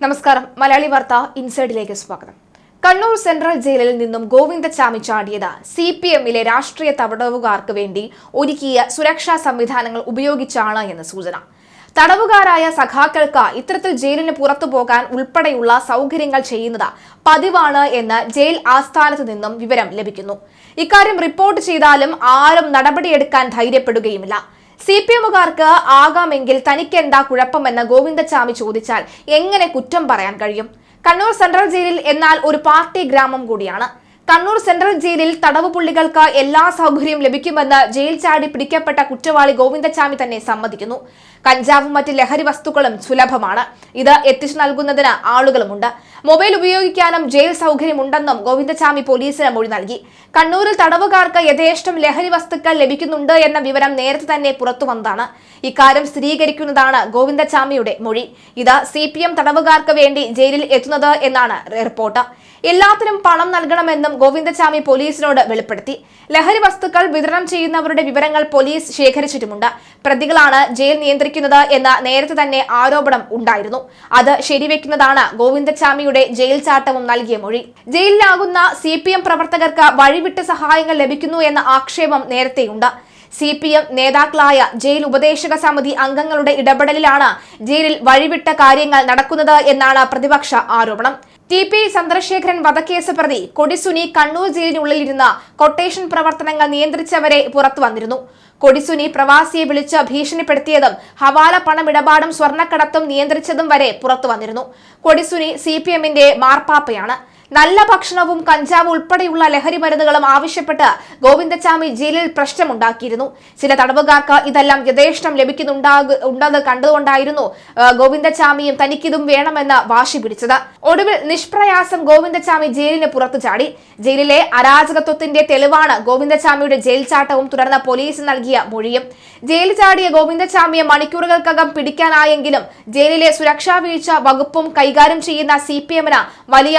നമസ്കാരം. മലയാളി വാർത്ത ഇൻസൈഡിലേക്ക് സ്വാഗതം. കണ്ണൂർ സെൻട്രൽ ജയിലിൽ നിന്നും ഗോവിന്ദച്ചാമി ചാടിയത് സി പി എമ്മിലെ രാഷ്ട്രീയ തടവുകാർക്ക് വേണ്ടി ഒരുക്കിയ സുരക്ഷാ സംവിധാനങ്ങൾ ഉപയോഗിച്ചാണ് എന്ന് സൂചന. തടവുകാരായ സഖാക്കൾക്ക് ഇത്തരത്തിൽ ജയിലിന് പുറത്തു പോകാൻ ഉൾപ്പെടെയുള്ള സൗകര്യങ്ങൾ ചെയ്യുന്നത് പതിവാണ് എന്ന് ജയിൽ ആസ്ഥാനത്ത് നിന്നും വിവരം ലഭിക്കുന്നു. ഇക്കാര്യം റിപ്പോർട്ട് ചെയ്താലും ആരും നടപടിയെടുക്കാൻ ധൈര്യപ്പെടുകയുമില്ല. സി പി എമ്മുകാർക്ക് ആകാമെങ്കിൽ തനിക്കെന്താ കുഴപ്പമെന്ന് ഗോവിന്ദചാമി ചോദിച്ചാൽ എങ്ങനെ കുറ്റം പറയാൻ കഴിയും? കണ്ണൂർ സെൻട്രൽ ജയിലിൽ എന്നാൽ ഒരു പാർട്ടി ഗ്രാമം കൂടിയാണ്. കണ്ണൂർ സെൻട്രൽ ജയിലിൽ തടവ് പുള്ളികൾക്ക് എല്ലാ സൗകര്യവും ലഭിക്കുമെന്ന് ജയിൽ ചാടി പിടിക്കപ്പെട്ട കുറ്റവാളി ഗോവിന്ദചാമി തന്നെ സമ്മതിക്കുന്നു. കഞ്ചാവും മറ്റ് ലഹരി വസ്തുക്കളും സുലഭമാണ്. ഇത് എത്തിച്ചു നൽകുന്നതിന് ആളുകളുമുണ്ട്. മൊബൈൽ ഉപയോഗിക്കാനും ജയിൽ സൗകര്യമുണ്ടെന്നും ഗോവിന്ദസ്വാമി പോലീസിന് മൊഴി നൽകി. കണ്ണൂരിൽ തടവുകാർക്ക് യഥേഷ്ടം ലഹരി വസ്തുക്കൾ ലഭിക്കുന്നുണ്ട് എന്ന വിവരം നേരത്തെ തന്നെ പുറത്തു വന്നതാണ്. ഇക്കാര്യം സ്ഥിരീകരിക്കുന്നതാണ് ഗോവിന്ദസ്വാമിയുടെ മൊഴി. ഇത് സി പി എം തടവുകാർക്ക് വേണ്ടി ജയിലിൽ എത്തുന്നത് എന്നാണ് റിപ്പോർട്ട്. എല്ലാത്തിനും പണം നൽകണമെന്നും ഗോവിന്ദസ്വാമി പോലീസിനോട് വെളിപ്പെടുത്തി. ലഹരി വസ്തുക്കൾ വിതരണം ചെയ്യുന്നവരുടെ വിവരങ്ങൾ പോലീസ് ശേഖരിച്ചിട്ടുമുണ്ട്. പ്രതികളാണ് ജയിൽ നിയന്ത്രിക്കുന്നത് എന്ന നേരത്തെ തന്നെ ആരോപണം ഉണ്ടായിരുന്നു. അത് ശരിവെക്കുന്നതാണ് ഗോവിന്ദചാമിയുടെ ജയിൽ ചാട്ടവും നൽകിയ മൊഴി. ജയിലിലാകുന്ന സി പി എം പ്രവർത്തകർക്ക് വഴിവിട്ട് സഹായങ്ങൾ ലഭിക്കുന്നു എന്ന ആക്ഷേപം നേരത്തെയുണ്ട്. സി പി എം നേതാക്കളായ ജയിൽ ഉപദേശക സമിതി അംഗങ്ങളുടെ ഇടപെടലിലാണ് ജയിലിൽ വഴിവിട്ട കാര്യങ്ങൾ നടക്കുന്നത് എന്നാണ് പ്രതിപക്ഷ ആരോപണം. ടി പി ചന്ദ്രശേഖരൻ വധക്കേസ് പ്രതി കൊടിസുനി കണ്ണൂർ ജയിലിനുള്ളിലിരുന്ന കൊട്ടേഷൻ പ്രവർത്തനങ്ങൾ നിയന്ത്രിച്ചവരെ പുറത്തു വന്നിരുന്നു. കൊടിസുനി പ്രവാസിയെ വിളിച്ച് ഭീഷണിപ്പെടുത്തിയതും ഹവാല പണമിടപാടും സ്വർണക്കടത്തും നിയന്ത്രിച്ചതും വരെ പുറത്തു വന്നിരുന്നു. കൊടിസുനി സി പി എമ്മിന്റെ മാർപ്പാപ്പയാണ്. നല്ല ഭക്ഷണവും കഞ്ചാവ് ഉൾപ്പെടെയുള്ള ലഹരി മരുന്നുകളും ആവശ്യപ്പെട്ട് ഗോവിന്ദസ്വാമി ജയിലിൽ പ്രശ്നമുണ്ടാക്കിയിരുന്നു. ചില തടവുകാർക്ക് ഇതെല്ലാം യഥേഷ്ടം കണ്ടുകൊണ്ടായിരുന്നു ആ, ഗോവിന്ദചാമിയും തനിക്കിതും വേണമെന്ന് വാശി പിടിച്ചത്. ഒടുവിൽ നിഷ്പ്രയാസം ഗോവിന്ദസ്വാമി ജയിലിന് പുറത്തു ചാടി. ജയിലിലെ അരാജകത്വത്തിന്റെ തെളിവാണ് ഗോവിന്ദസ്വാമിയുടെ ജയിൽ ചാട്ടവും തുടർന്ന് പോലീസ് നൽകിയ മൊഴിയും. ജയിൽ ചാടിയ ഗോവിന്ദസ്വാമിയെ മണിക്കൂറുകൾക്കകം പിടിക്കാനായെങ്കിലും ജയിലിലെ സുരക്ഷാ വീഴ്ച വകുപ്പും കൈകാര്യം ചെയ്യുന്ന സി പി എമ്മിന് വലിയ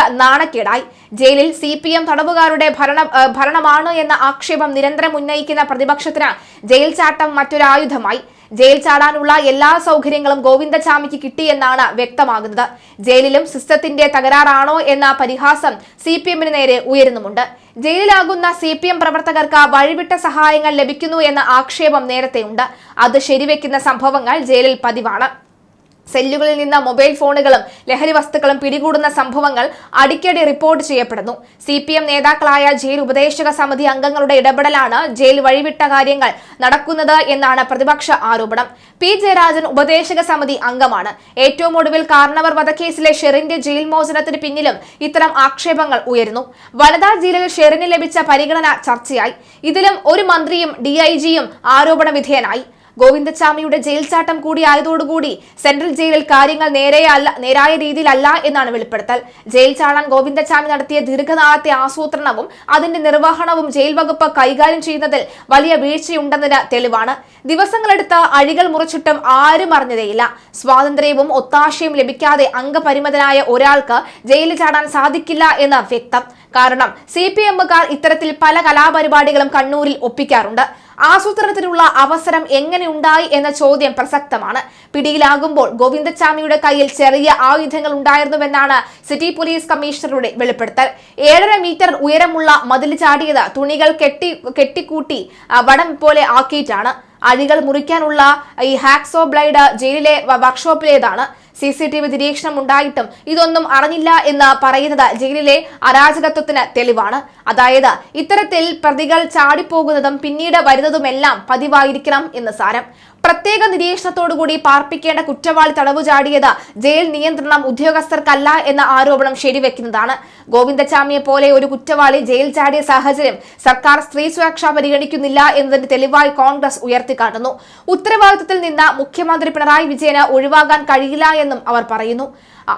നാണക്കേടായി ജയിലിൽ സി പി എം തടവുകാരുടെ ഭരണ ഭരണമാണ് എന്ന ആക്ഷേപം നിരന്തരം ഉന്നയിക്കുന്ന പ്രതിപക്ഷത്തിന് ജയിൽ ചാട്ടം മറ്റൊരായുധമായി ജയിൽ ചാടാനുള്ള എല്ലാ സൗകര്യങ്ങളും ഗോവിന്ദചാമിക്ക് കിട്ടിയെന്നാണ് വ്യക്തമാകുന്നത്. ജയിലിലും സിസ്റ്റത്തിന്റെ തകരാറാണോ എന്ന പരിഹാസം സി പി എമ്മിന് നേരെ ഉയരുന്നുമുണ്ട്. ജയിലിലാകുന്ന സി പി എം പ്രവർത്തകർക്ക് വഴിവിട്ട സഹായങ്ങൾ ലഭിക്കുന്നു എന്ന ആക്ഷേപം നേരത്തെയുണ്ട്. അത് ശരിവെക്കുന്ന സംഭവങ്ങൾ ജയിലിൽ പതിവാണ്. സെല്ലുകളിൽ നിന്ന് മൊബൈൽ ഫോണുകളും ലഹരി വസ്തുക്കളും പിടികൂടുന്ന സംഭവങ്ങൾ അടിക്കടി റിപ്പോർട്ട് ചെയ്യപ്പെടുന്നു. സി പി എം നേതാക്കളായ ജയിൽ ഉപദേശക സമിതി അംഗങ്ങളുടെ ഇടപെടലാണ് ജയിൽ വഴിവിട്ട കാര്യങ്ങൾ നടക്കുന്നത് എന്നാണ് പ്രതിപക്ഷ ആരോപണം. പി ജയരാജൻ ഉപദേശക സമിതി അംഗമാണ്. ഏറ്റവും ഒടുവിൽ കാർണവർ വധക്കേസിലെ ഷെറിന്റെ ജയിൽ മോചനത്തിന് പിന്നിലും ഇത്തരം ആക്ഷേപങ്ങൾ ഉയരുന്നു. വനിതാ ജയിലിൽ ഷെറിന് ലഭിച്ച പരിഗണന ചർച്ചയായി. ഇതിലും ഒരു മന്ത്രിയും ഡിഐജിയും ആരോപണ വിധേയനായി. ഗോവിന്ദചാമിയുടെ ജയിൽ ചാട്ടം കൂടി ആയതോടുകൂടി സെൻട്രൽ ജയിലിൽ കാര്യങ്ങൾ നേരെയല്ല നേരായ രീതിയിലല്ല എന്നാണ് വെളിപ്പെടുത്തൽ. ജയിൽ ചാടാൻ ഗോവിന്ദചാമി നടത്തിയ ദീർഘനാളത്തെ ആസൂത്രണവും അതിന്റെ നിർവഹണവും ജയിൽ വകുപ്പ് കൈകാര്യം ചെയ്യുന്നതിൽ വലിയ വീഴ്ചയുണ്ടെന്നതിന് തെളിവാണ്. ദിവസങ്ങളെടുത്ത് അഴികൾ മുറിച്ചിട്ടും ആരും അറിഞ്ഞതേയില്ല. സ്വാതന്ത്ര്യവും ഒത്താശയും ലഭിക്കാതെ അംഗപരിമിതനായ ഒരാൾക്ക് ജയിലിൽ ചാടാൻ സാധിക്കില്ല എന്ന് വ്യക്തം. കാരണം സി പി എമ്മുകാർ ഇത്തരത്തിൽ പല കലാപരിപാടികളും കണ്ണൂരിൽ ഒപ്പിക്കാറുണ്ട്. ആസൂത്രണത്തിനുള്ള അവസരം എങ്ങനെ ഉണ്ടായി എന്ന ചോദ്യം പ്രസക്തമാണ്. പിടിയിലാകുമ്പോൾ ഗോവിന്ദചാമിയുടെ കയ്യിൽ ചെറിയ ആയുധങ്ങൾ ഉണ്ടായിരുന്നുവെന്നാണ് സിറ്റി പോലീസ് കമ്മീഷണറുടെ വെളിപ്പെടുത്തൽ. ഏഴര മീറ്റർ ഉയരമുള്ള മതിൽ ചാടിയത് തുണികൾ കെട്ടി കെട്ടിക്കൂട്ടി വടം പോലെ ആക്കിയിട്ടാണ്. അഴികൾ മുറിക്കാനുള്ള ഈ ഹാക്സോ ബ്ലൈഡ് ജയിലിലെ വർക്ക്ഷോപ്പിലേതാണ് സി സി ടി വി നിരീക്ഷണം ഉണ്ടായിട്ടും ഇതൊന്നും അറിഞ്ഞില്ല എന്ന് പറയുന്നത് ജയിലിലെ അരാജകത്വത്തിന് തെളിവാണ്. അതായത് ഇത്തരത്തിൽ പ്രതികൾ ചാടിപ്പോകുന്നതും പിന്നീട് വരുന്നതുമെല്ലാം പതിവായിരിക്കണം എന്ന് സാരം. പ്രത്യേക നിരീക്ഷണത്തോടുകൂടി പാർപ്പിക്കേണ്ട കുറ്റവാളി തടവു ചാടിയത് ജയിൽ നിയന്ത്രണം ഉദ്യോഗസ്ഥർക്കല്ല എന്ന ആരോപണം ശരിവെക്കുന്നതാണ്. ഗോവിന്ദചാമിയെ പോലെ ഒരു കുറ്റവാളി ജയിൽ ചാടിയ സാഹചര്യം സർക്കാർ സ്ത്രീ സുരക്ഷ പരിഗണിക്കുന്നില്ല എന്നതിന്റെ തെളിവായി കോൺഗ്രസ് ഉയർത്തിക്കാട്ടുന്നു. ഉത്തരവാദിത്വത്തിൽ നിന്ന് മുഖ്യമന്ത്രി പിണറായി വിജയന് ഒഴിവാകാൻ കഴിയില്ല അവർ പറയുന്നു.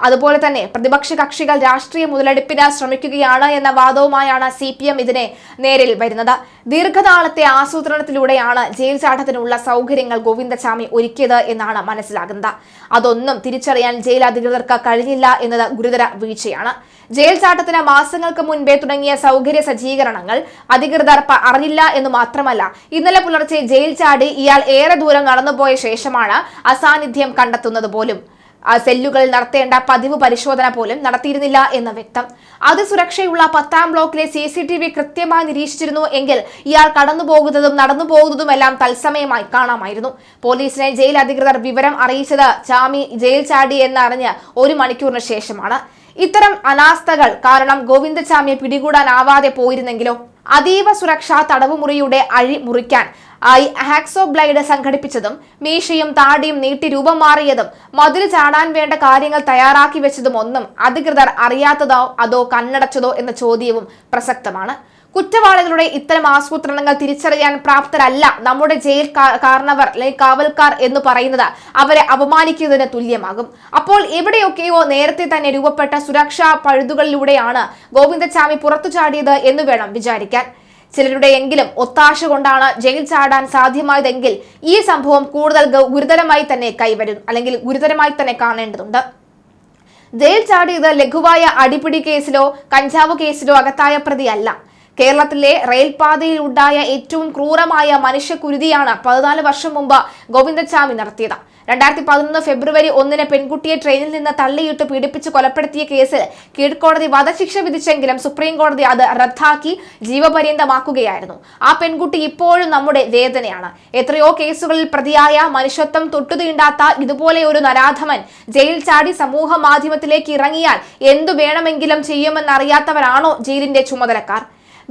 അതുപോലെ തന്നെ പ്രതിപക്ഷ കക്ഷികൾ രാഷ്ട്രീയ മുതലെടുപ്പിന് ശ്രമിക്കുകയാണ് എന്ന വാദവുമായാണ് സി പി എം ഇതിനെ നേരിൽ വരുന്നത്. ദീർഘനാളത്തെ ആസൂത്രണത്തിലൂടെയാണ് ജയിൽ ചാട്ടത്തിനുള്ള സൗകര്യങ്ങൾ ഗോവിന്ദസ്വാമി ഒരുക്കിയത് എന്നാണ് മനസ്സിലാകുന്നത്. അതൊന്നും തിരിച്ചറിയാൻ ജയിൽ അധികൃതർക്ക് കഴിഞ്ഞില്ല എന്നത് ഗുരുതര വീഴ്ചയാണ്. ജയിൽ ചാട്ടത്തിന് മാസങ്ങൾക്ക് മുൻപേ തുടങ്ങിയ സൗകര്യ സജ്ജീകരണങ്ങൾ അധികൃതർ അറിഞ്ഞില്ല എന്ന് മാത്രമല്ല ഇന്നലെ പുലർച്ചെ ജയിൽ ചാടി ഇയാൾ ഏറെ ദൂരം നടന്നുപോയ ശേഷമാണ് അസാന്നിധ്യം കണ്ടെത്തുന്നത് പോലും. ആ സെല്ലുകളിൽ നടത്തേണ്ട പതിവ് പരിശോധന പോലും നടത്തിയിരുന്നില്ല എന്ന് വ്യക്തം. അതിസുരക്ഷയുള്ള പത്താം ബ്ലോക്കിലെ സി സി ടി വി കൃത്യമായി നിരീക്ഷിച്ചിരുന്നു എങ്കിൽ ഇയാൾ കടന്നു പോകുന്നതും നടന്നു പോകുന്നതുമെല്ലാം തത്സമയമായി കാണാമായിരുന്നു. പോലീസിനെ ജയിൽ അധികൃതർ വിവരം അറിയിച്ചത് ചാമി ജയിൽ ചാടി എന്നറിഞ്ഞ് ഒരു മണിക്കൂറിന് ശേഷമാണ്. ഇത്തരം അനാസ്ഥകൾ കാരണം ഗോവിന്ദചാമിയെ പിടികൂടാനാവാതെ പോയിരുന്നെങ്കിലോ? അതീവ സുരക്ഷാ തടവുമുറിയുടെ അഴി മുറിക്കാൻ ആയി ഹാക്സോ ബ്ലൈഡ് സംഘടിപ്പിച്ചതും മീശയും താടിയും നീട്ടി രൂപം മാറിയതും മതിൽ ചാടാൻ വേണ്ട കാര്യങ്ങൾ തയ്യാറാക്കി വെച്ചതും ഒന്നും അധികൃതർ അറിയാത്തതോ അതോ കണ്ണടച്ചതോ എന്ന ചോദ്യവും പ്രസക്തമാണ്. കുറ്റവാളികളുടെ ഇത്തരം ആസൂത്രണങ്ങൾ തിരിച്ചറിയാൻ പ്രാപ്തരല്ല നമ്മുടെ ജയിൽ കാരണവർ അല്ലെങ്കിൽ കാവൽക്കാർ എന്ന് പറയുന്നത്. അവരെ അപമാനിക്കുന്നതിന് തുല്യമാകും. അപ്പോൾ എവിടെയൊക്കെയോ നേരത്തെ തന്നെ രൂപപ്പെട്ട സുരക്ഷാ പഴുതുകളിലൂടെയാണ് ഗോവിന്ദചാമി പുറത്തു ചാടിയത് എന്ന് വേണം വിചാരിക്കാൻ. ചിലരുടെയെങ്കിലും ഒത്താശ കൊണ്ടാണ് ജയിൽ ചാടാൻ സാധ്യമായതെങ്കിൽ ഈ സംഭവം കൂടുതൽ ഗുരുതരമായി തന്നെ കൈവരും അല്ലെങ്കിൽ ഗുരുതരമായി തന്നെ കാണേണ്ടതുണ്ട്. ജയിൽ ചാടിയത് ലഘുവായ അടിപിടി കേസിലോ കഞ്ചാവ് കേസിലോ അകത്തായ പ്രതിയല്ല. കേരളത്തിലെ റെയിൽപാതയിൽ ഉണ്ടായ ഏറ്റവും ക്രൂരമായ മനുഷ്യക്കുരുതിയാണ് പതിനാല് വർഷം മുമ്പ് ഗോവിന്ദച്ചാമി നടത്തിയത്. രണ്ടായിരത്തി പതിനൊന്ന് ഫെബ്രുവരി ഒന്നിന് പെൺകുട്ടിയെ ട്രെയിനിൽ നിന്ന് തള്ളിയിട്ട് പീഡിപ്പിച്ച് കൊലപ്പെടുത്തിയ കേസിൽ കീഴ്ക്കോടതി വധശിക്ഷ വിധിച്ചെങ്കിലും സുപ്രീം കോടതി അത് റദ്ദാക്കി ജീവപര്യന്തമാക്കുകയായിരുന്നു. ആ പെൺകുട്ടി ഇപ്പോഴും നമ്മുടെ വേദനയാണ്. എത്രയോ കേസുകളിൽ പ്രതിയായ മനുഷ്യത്വം തൊട്ടുതീണ്ടാത്ത ഇതുപോലെ ഒരു നരാധമൻ ജയിൽ ചാടി സമൂഹ മാധ്യമത്തിലേക്ക് ഇറങ്ങിയാൽ എന്തു വേണമെങ്കിലും ചെയ്യുമെന്നറിയാത്തവരാണോ ജയിലിന്റെ ചുമതലക്കാർ?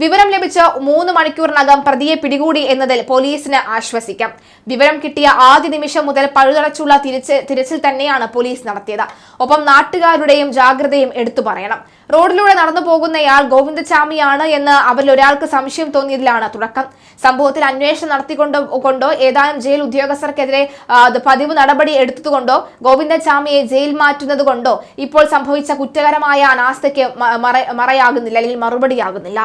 വിവരം ലഭിച്ച മൂന്ന് മണിക്കൂറിനകം പ്രതിയെ പിടികൂടി എന്നതിൽ പോലീസിന് ആശ്വസിക്കാം. വിവരം കിട്ടിയ ആദ്യ നിമിഷം മുതൽ പഴുതടച്ചുള്ള തിരിച്ച് തിരച്ചിൽ തന്നെയാണ് പോലീസ് നടത്തിയത്. ഒപ്പം നാട്ടുകാരുടെയും ജാഗ്രതയും എടുത്തു പറയണം. റോഡിലൂടെ നടന്നു പോകുന്നയാൾ ഗോവിന്ദചാമിയാണ് എന്ന് അവരിൽ ഒരാൾക്ക് സംശയം തോന്നിയതിലാണ് തുടക്കം. സംഭവത്തിൽ അന്വേഷണം നടത്തിക്കൊണ്ടോ കൊണ്ടോ ഏതാനും ജയിൽ ഉദ്യോഗസ്ഥർക്കെതിരെ പതിവ് നടപടി എടുത്തതുകൊണ്ടോ ഗോവിന്ദചാമിയെ ജയിൽ മാറ്റുന്നത് കൊണ്ടോ ഇപ്പോൾ സംഭവിച്ച കുറ്റകരമായ അനാസ്ഥയ്ക്ക് മറയാകുന്നില്ല അല്ലെങ്കിൽ മറുപടിയാകുന്നില്ല.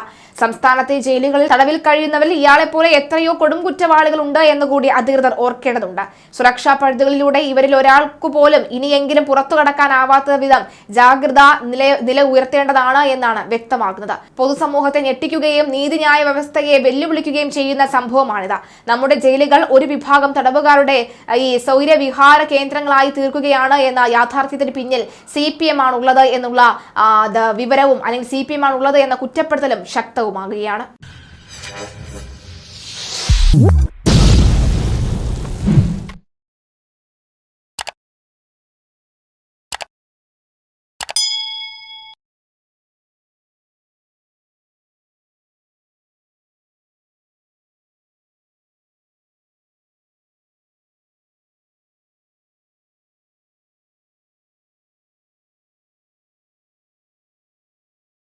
സംസ്ഥാനത്തെ ജയിലുകളിൽ തടവിൽ കഴിയുന്നവരിൽ ഇയാളെ പോലെ എത്രയോ കൊടും കുറ്റവാളികൾ ഉണ്ട് എന്ന് കൂടി അധികൃതർ ഓർക്കേണ്ടതുണ്ട്. സുരക്ഷാ പഴുതുകളിലൂടെ ഇവരിൽ ഒരാൾക്കു പോലും ഇനിയെങ്കിലും പുറത്തു കടക്കാനാവാത്ത വിധം ജാഗ്രത നില നില ഉയർത്തേണ്ടതാണ് എന്നാണ് വ്യക്തമാകുന്നത്. പൊതുസമൂഹത്തെ ഞെട്ടിക്കുകയും നീതിന്യായ വ്യവസ്ഥയെ വെല്ലുവിളിക്കുകയും ചെയ്യുന്ന സംഭവമാണിത്. നമ്മുടെ ജയിലുകൾ ഒരു വിഭാഗം തടവുകാരുടെ ഈ സൗര്യവിഹാര കേന്ദ്രങ്ങളായി തീർക്കുകയാണ് എന്ന യാഥാർത്ഥ്യത്തിന് പിന്നിൽ സി പി എം ആണുള്ളത് എന്നുള്ള വിവരവും അല്ലെങ്കിൽ സി പി എം ആണുള്ളത് എന്ന കുറ്റപ്പെടുത്തലും ശക്തവുമാകുകയാണ്